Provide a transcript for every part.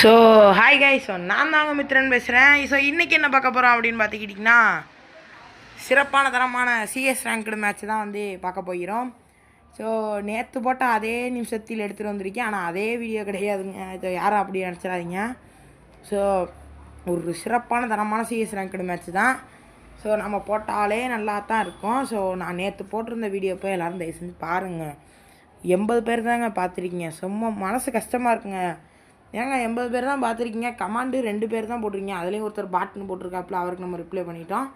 So hi guy so நான் தாங்க மித்ரன் பேசுகிறேன் ஸோ இன்றைக்கி என்ன பார்க்க போகிறோம் அப்படின்னு பார்த்துக்கிட்டிங்கன்னா சிறப்பான தரமான சிஎஸ் ரேங்க்டு மேட்ச் தான் வந்து பார்க்க போகிறோம். ஸோ நேற்று போட்ட அதே நிமிஷத்தில் எடுத்துகிட்டு வந்திருக்கேன். ஆனால் அதே வீடியோ கிடையாதுங்க. ஸோ யாரும் அப்படி நினச்சிடாதீங்க. ஸோ ஒரு சிறப்பான தரமான சிஎஸ் ரேங்க்டு மேட்ச் தான். ஸோ நம்ம போட்டாலே நல்லா தான் இருக்கும். ஸோ நான் நேற்று போட்டிருந்த வீடியோ போய் எல்லோரும் தயவு செஞ்சு பாருங்கள் எண்பது பேர் தாங்க பார்த்துருக்கீங்க. சும்மா மனசு கஷ்டமாக இருக்குங்க. ஏங்க எண்பது பேர் தான் பார்த்துருக்கீங்க. கமாண்டு ரெண்டு பேர் தான் போட்டிருக்கீங்க. அதுலேயும் ஒருத்தர் பாட்டுன்னு போட்டிருக்காப்புல அவருக்கு நம்ம ரிப்ளை பண்ணிட்டோம்.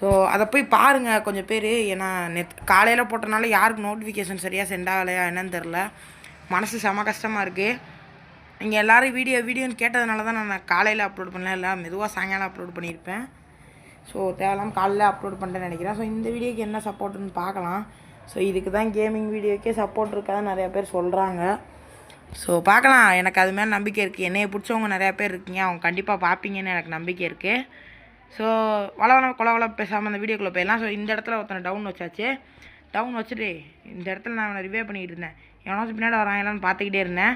ஸோ அதை போய் பாருங்கள் கொஞ்சம் பேர். ஏன்னா நெத் காலையில் போட்டனால யாருக்கு நோட்டிஃபிகேஷன் சரியாக சென்ட் ஆகலையா என்னன்னு தெரில மனசு செம கஷ்டமாக இருக்குது நீங்கள் எல்லோரும் வீடியோ வீடியோன்னு கேட்டதுனால தான் நான் காலையில் அப்லோட் பண்ணல. இல்லை மெதுவாக சாயங்காலம் அப்லோட் பண்ணியிருப்பேன். ஸோ தேவையில்லாமல் காலையில் அப்லோட் பண்ணுறேன்னு நினைக்கிறேன். ஸோ இந்த வீடியோக்கு என்ன சப்போர்ட்டுன்னு பார்க்கலாம். ஸோ இதுக்கு தான் கேமிங் வீடியோக்கே சப்போர்ட் இருக்காதுன்னு நிறையா பேர் சொல்கிறாங்க ஸோ பார்க்கலாம். எனக்கு அது மாதிரி நம்பிக்கை இருக்குது என்னைய பிடிச்சவங்க நிறையா பேர் இருக்கீங்க. அவங்க கண்டிப்பாக பார்ப்பீங்கன்னு எனக்கு நம்பிக்கை இருக்குது ஸோ வளவள கொலவள பேசாமல் அந்த வீடியோக்குள்ளே போயிடலாம். ஸோ இந்த இடத்துல ஒருத்தனை டவுன் வச்சாச்சு. டவுன் வச்சுட்டு இந்த இடத்துல நான் அவனை ரிவே பண்ணிக்கிட்டு இருந்தேன். எவனாச்சும் பின்னாடி வரான் வராங்களான்னு பார்த்துக்கிட்டே இருந்தேன்.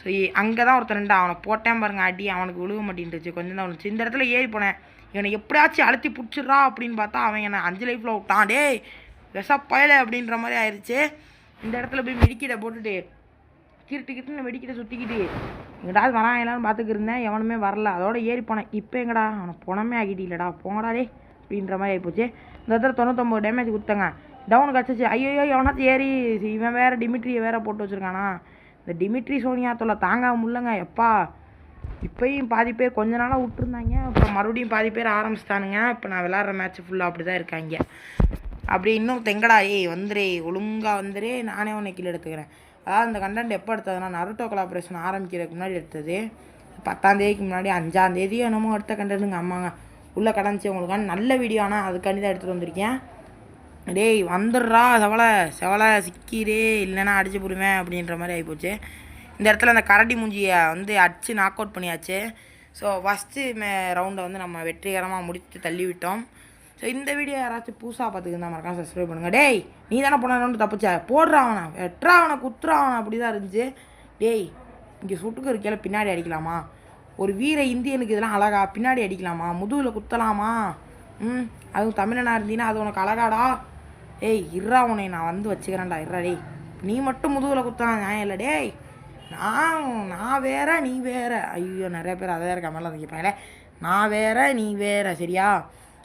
ஸோ அங்கே தான் ஒருத்தன் ரெண்டு அவனை போட்டேன் பாருங்க அடி அவனுக்கு விழுக மாட்டேன்ருச்சு கொஞ்சம் தான் விழுந்துச்சு இந்த இடத்துல ஏறி போனேன். இவனை எப்படியாச்சும் அழுத்தி பிடிச்சிடுறா அப்படின்னு பார்த்தா அவன் என்னை அஞ்சு லைஃப்பில் விட்டான். டேய் விஷ பயலை அப்படின்ற மாதிரி ஆயிடுச்சு இந்த இடத்துல போய் மெடிக்கிட்ட போட்டுட்டு கிருட்டு கிருட்டுன்னு வெடிக்கிட்ட சுற்றிக்கிட்டு எங்கடாவது வராங்களான்னு பார்த்துக்கு இருந்தேன். எவனுமே வரல. அதோட ஏறி போனேன். இப்போ எங்கடா? அவனை புனமே ஆகிட்டீங்களடா போங்கடா டே அப்படின்ற மாதிரி ஆகிப்போச்சு இந்த இடத்துல தொண்ணூத்தொம்பது டேமேஜ் கொடுத்தங்க. டவுன் கிடச்சிச்சு ஐயோ எவனாச்சும் ஏறி இவன் வேறு டிமிட்ரியை வேறு போட்டு வச்சுருக்கானா? இந்த டிமிட்ரி சோனியா தொல்லை தாங்க முடியலங்க எப்பா? இப்பயும் பாதி பேர் கொஞ்ச நாளாக விட்டுருந்தாங்க. அப்புறம் மறுபடியும் பாதி பேர் ஆரம்பிச்சிட்டானுங்க. இப்போ நான் விளாட்ற மேட்ச் ஃபுல்லாக அப்படி தான் இருக்காங்க. அப்படி இன்னும் தெங்கடா ஏய் வந்துரே ஒழுங்காக வந்துரே நானே உன்னை கீழே எடுத்துக்கிறேன். அதாவது அந்த கண்டென்ட் எப்போ எடுத்ததுன்னா நருட்டோ கொலாபரேஷன் ஆரம்பிக்கிறதுக்கு முன்னாடி எடுத்தது. பத்தாம் தேதிக்கு முன்னாடி அஞ்சாம் தேதி என்னமோ எடுத்த கண்டென்ட்டுங்க அம்மாங்க உள்ளே கடந்துச்சு உங்களுக்கான நல்ல வீடியோ ஆனால் அதுக்காண்டி தான் எடுத்துகிட்டு வந்திருக்கேன். டேய் வந்துடுறா செவலை செவலை சிக்கிரே இல்லைன்னா அடிச்சு போடுவேன் அப்படின்ற மாதிரி ஆகிப்போச்சு இந்த இடத்துல அந்த கரடி மூஞ்சியை வந்து அடித்து நாக் அவுட் பண்ணியாச்சு. ஸோ ஃபஸ்ட்டு மே ரவுண்டை வந்து நம்ம வெற்றிகரமாக முடித்து தள்ளி விட்டோம் ஸோ இந்த வீடியோ யாராச்சும் புதுசாக பார்த்துக்கிருந்தா மறக்காம சப்ஸ்கிரைப் பண்ணுங்கள் டேய் நீ தானே போன தப்பிச்ச? போடுறா அவனை குத்துறாவனா அவனை குத்துறா அவனை அப்படி தான் இருந்துச்சு. டேய் இங்கே சுட்டுக்கு இருக்கையில் பின்னாடி அடிக்கலாமா? ஒரு வீர இந்தியனுக்கு இதெல்லாம் அழகா பின்னாடி அடிக்கலாமா? முதுகில் குத்தலாமா? ம் அதுவும் தமிழனா இருந்தீங்கன்னா அது உனக்கு அழகாடா? ஏய் இறா உன்னை நான் வந்து வச்சுக்கிறேன்டா இறா டேய். நீ மட்டும் முதுகில் குத்தலாம் நியாயம் இல்லை டேய். நான் நான் வேற நீ வேற. ஐயோ நிறைய பேர் அதை வேறு கமெண்ட்ல வந்து நான் வேற நீ வேற சரியா?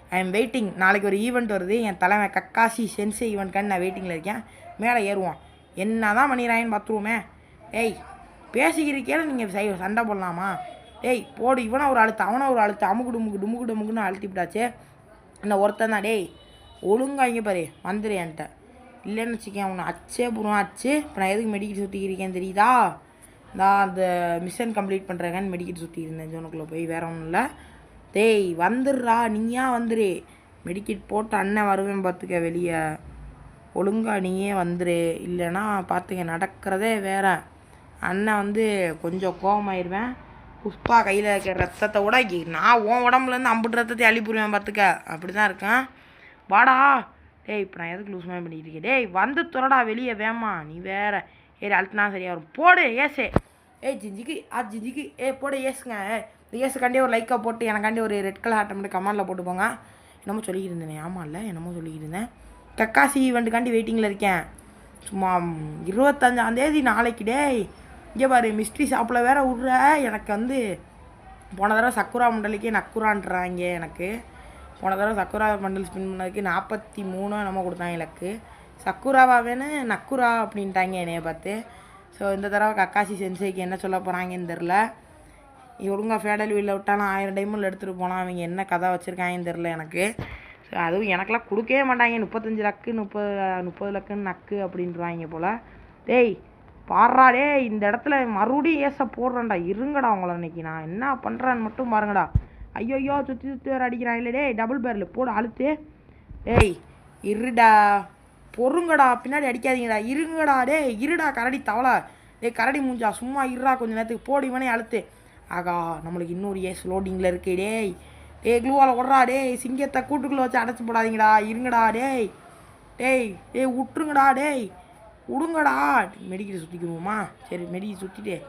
ஐ எம் வெயிட்டிங் நாளைக்கு ஒரு ஈவெண்ட் வருது. என் தலைமை கக்காசி சென்சே ஈவெண்ட்கான்னு நான் வெயிட்டிங்கில் இருக்கேன். மேலே ஏறுவோம். என்ன தான் பண்ணிடுறாங்கன்னு பார்த்துருவோமே. ஏய் பேசிக்கிறக்கே நீங்கள் சை சண்டை போடலாமா? டேய் போடு. இவனை ஒரு அழுத்து அவனை ஒரு அழுத்து. அமுக்கு டுமுக்கு டுமுக்கு டுமுக்குன்னு அழுத்தி விட்டாச்சு ஒருத்தன் தான் டேய் ஒழுங்காக இங்கே பாரு. வந்துடு என்கிட்ட. இல்லைன்னு வச்சுக்கேன் உன்னை அச்சே புறம் அச்சு. இப்போ நான் எதுக்கு மெடிக்கல் சுற்றிக்கிறேன் தெரியுதா? நான் அந்த மிஷன் கம்ப்ளீட் பண்ணுறேங்கன்னு மெடிக்கல் சுற்றி இருந்தேன். ஜோனுக்குள்ளே போய். வேற ஒன்றும் இல்லை. டேய் வந்துடுறா நீயா வந்துரு. மெடிக்கெட் போட்டு அண்ணன் வருவேன் பார்த்துக்க வெளியே. ஒழுங்கா நீயே வந்துரு. இல்லைன்னா பார்த்துக்க நடக்கிறதே வேற. அண்ணன் வந்து கொஞ்சம் கோவமாயிருவேன். புஷ்பா கையில் இருக்கிற ரத்தத்தை விட நான் உன் உடம்புலேருந்து அம்புட்டு ரத்தத்தை அழிப்புருவேன் பார்த்துக்க. அப்படி தான் இருக்கேன். வாடா. டேய் இப்போ நான் எதுக்கு லூஸ் மாதிரி பண்ணிக்கிட்டு இருக்கேன்? டேய் வந்து துறடா வெளியே வேமா. நீ வேற. ஏறி அழுத்தினா சரியாக வரும். போடு ஏசே. ஏய் ஜிஞ்சிக்கு ஆ ஜிஞ்சிக்கு. ஏ போடு ஏசுங்க. இந்த ஒரு லைக்காக போட்டு எனக்காண்டி ஒரு ரெட் கலர் ஆட்டம் மட்டும் கமெண்டில் போட்டு போங்க என்னமோ சொல்லிக்கிட்டு இருந்தேனே ஆமாம் இல்லை என்னமோ சொல்லிக்கிட்டு இருந்தேன் கக்காசி ஈவெண்ட்டுக்காண்டி வெயிட்டிங்கில் இருக்கேன். சும்மா இருபத்தஞ்சாந்தேதி நாளைக்கு டேய். இங்கே பாரு மிஸ்ட்ரி ஷாப்பில் வேற விட்ற. எனக்கு வந்து போன தடவை சக்குரா மண்டலிக்கே நக்குரான்றாங்க எனக்கு. போன தடவை சக்குரா மண்டல் ஸ்பின் பண்ணதுக்கு நாற்பத்தி மூணு நம்ம கொடுத்தாங்க எனக்கு. சக்குராவா வேணும் நக்குரா அப்படின்ட்டாங்க என்னைய பார்த்து. ஸோ இந்த தடவை கக்காசி சென்சைக்கு என்ன சொல்ல போகிறாங்கன்னு தெரில ஒழுங்கா ஃபேடல் வீலில் விட்டாலும் ஆயிரம் டைமில் எடுத்துகிட்டு போனால் அவங்க என்ன கதை வச்சுருக்காங்கன்னு தெரில எனக்கு. ஸோ அதுவும் எனக்கெல்லாம் கொடுக்கவே மாட்டாங்க. முப்பத்தஞ்சு லக்கு முப்பது முப்பது லக்குன்னு நக்கு அப்படின்றாங்க போல். டேய் பாடுறா டேய் இந்த இடத்துல மறுபடியும் ஏச போடுறேன்டா. இருங்கடா உங்களை இன்னைக்கு. நான் என்ன பண்ணுறேன்னு மட்டும் பாருங்கடா. ஐயோ சுற்றி சுற்றி வேறு அடிக்கிறான் இல்லை டேய் டபுள் பேரில் போட அழுத்து. டேய் இருடா. பொறுங்கடா. பின்னாடி அடிக்காதீங்கடா. இருங்கடா டே இருடா. கரடி தவளை. டேய் கரடி மூஞ்சா. சும்மா இருடா கொஞ்ச நேரத்துக்கு. போடி இவனே அழுத்து. ஆகா நம்மளுக்கு இன்னொரு ஏஸ் லோடிங்கில் இருக்கே டேய். டேய் க்ளூவால் விட்றா டேய். சிங்கத்தை கூட்டுக்குள்ளே வச்சு அடைச்சி போடாதீங்கடா. இருங்கடா டேய். டேய் டேய் விட்டுருங்கடா டேய். விடுங்கடா மெடிக்கிட்ட சுற்றிக்கிடுவோமா சரி மெடிக்கல் சுற்றிட்டு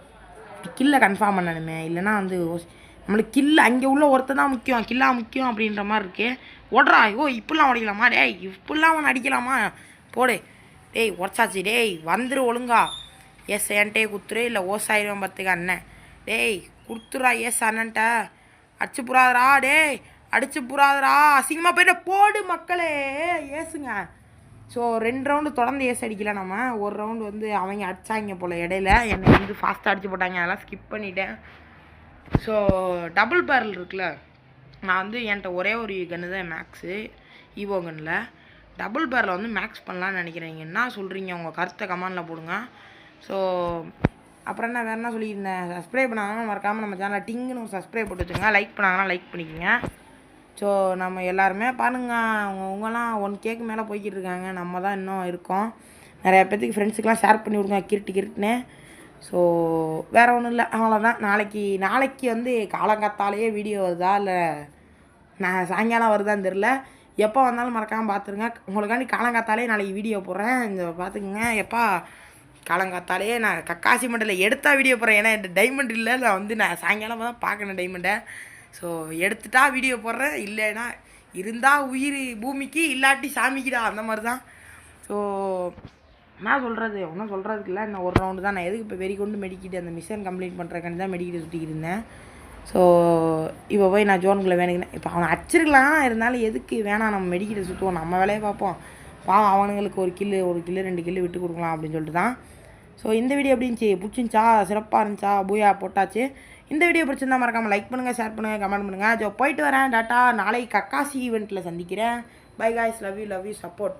கில்லை கன்ஃபார்ம் பண்ணணுமே. இல்லைன்னா வந்து ஓஸ்- நம்மளுக்கு கில்லு அங்கே உள்ள ஒருத்தன் தான் முக்கியம். கில்லா முக்கியம் அப்படின்ற மாதிரி இருக்கு. ஓடுறா. ஓ இப்படிலாம் உடைக்கலாமா டேய்? இப்படிலாம் அவன் அடிக்கலாமா? போடு. டேய் உடச்சாச்சு டேய். வந்துரு ஒழுங்கா. எஸ் என்கிட்டே குத்துரு. இல்லை ஓசாயிரம் பத்துக்கு அண்ணன் டேய் கொடுத்துட்றா ஏ சனன்ட்ட அடிச்சு புறாதரா டேய். அடிச்சு புறாதரா அசிங்கமாக போயிட்டு போடு மக்களே. ஏசுங்க. ஸோ ரெண்டு ரவுண்டு தொடர்ந்து ஏசு அடிக்கல நம்ம. ஒரு ரவுண்டு வந்து அவங்க அடிச்சாங்க போல் இடையில. என்னை வந்து ஃபாஸ்ட்டாக அடிச்சு போட்டாங்க. அதெல்லாம் ஸ்கிப் பண்ணிட்டேன். ஸோ டபுள் பேரல் இருக்குல்ல. நான் வந்து என்கிட்ட ஒரே ஒரு கன்று தான் மேக்ஸு ஈவோ கன்னில் டபுள் பேரில் வந்து மேக்ஸ் பண்ணலான்னு நினைக்கிறீங்க என்ன சொல்கிறீங்க உங்கள் கருத்தை கமெண்டில் போடுங்க. ஸோ அப்புறம் என்ன வேறு என்ன சொல்லியிருந்தேன்? சப்ஸ்கிரைப் பண்ணாங்கன்னா மறக்காமல் நம்ம சேனலில் டிங்குன்னு ஒரு சப்ஸ்கிரைப் போட்டு வச்சுங்க லைக் பண்ணாங்கன்னா லைக் பண்ணிக்கோங்க. ஸோ நம்ம எல்லாருமே பாருங்கள் அவங்க உங்களாம் ஒன் கேக்கு மேலே போய்கிட்டு இருக்காங்க. நம்ம தான் இன்னும் இருக்கோம். நிறைய பேர்த்துக்கு ஃப்ரெண்ட்ஸுக்கெலாம் ஷேர் பண்ணி விடுங்க கிருட்டு கிருட்டுன்னு. ஸோ வேறு ஒன்றும் இல்லை. அவ்வளோதான் நாளைக்கு நாளைக்கு வந்து காலங்காத்தாலேயே வீடியோ வருதா இல்லை நான் சாயங்காலம் வருதான்னு தெரில எப்போ வந்தாலும் மறக்காமல் பார்த்துருங்க உங்களுக்காண்டி காலங்காத்தாலே நாளைக்கு வீடியோ போடுறேன். இந்த பார்த்துக்குங்க எப்பா காலங்காத்தாலே நான் கக்காசி மண்டலில் எடுத்தா வீடியோ போடுறேன். ஏன்னா என் டைமண்ட் இல்லை நான் வந்து நான் சாயங்காலமாக தான் பார்க்கணும் டைமண்டை ஸோ எடுத்துட்டா வீடியோ போடுறேன். இல்லைன்னா இருந்தால் உயிர் பூமிக்கு இல்லாட்டி சாமிக்குடா அந்த மாதிரி தான் ஸோ என்ன சொல்கிறது ஒன்றும் சொல்கிறதுக்கு இல்லை. இன்னும் ஒரு ரவுண்டு தான். நான் எதுக்கு இப்போ வெறி கொண்டு மெடிக்கிட்டு அந்த மிஷன் கம்ப்ளீட் பண்ணுறக்காண்டி தான் மெடிக்கிட்டு சுற்றிக்கிட்டு இருந்தேன். ஸோ இப்போ போய் நான் ஜோனுக்குள்ளே வேணுங்கினேன் இப்போ அவனை அடிச்சிருக்கலாம் இருந்தாலும் எதுக்கு வேணாம் நம்ம மெடிக்கிட்ட சுற்றுவோம் நம்ம வேலையை பார்ப்போம். பாவம் அவனுங்களுக்கு ஒரு கில்லு ஒரு கில்லு ரெண்டு கில்லு விட்டு கொடுக்கலாம் அப்படின்னு சொல்லிட்டு தான் ஸோ இந்த வீடியோ எப்படி இருந்துச்சு? பிடிச்சிருந்துச்சா? சிறப்பாக இருந்துச்சா? பூயா போட்டாச்சு. இந்த வீடியோ பிடிச்சிருந்தா மறக்காமல் லைக் பண்ணுங்கள் ஷேர் பண்ணுங்கள் கமெண்ட் பண்ணுங்கள் ஸோ போயிட்டு வரேன். டாட்டா நாளைக்கு கக்காசி ஈவெண்ட்டில் சந்திக்கிறேன். Bye guys love you love you support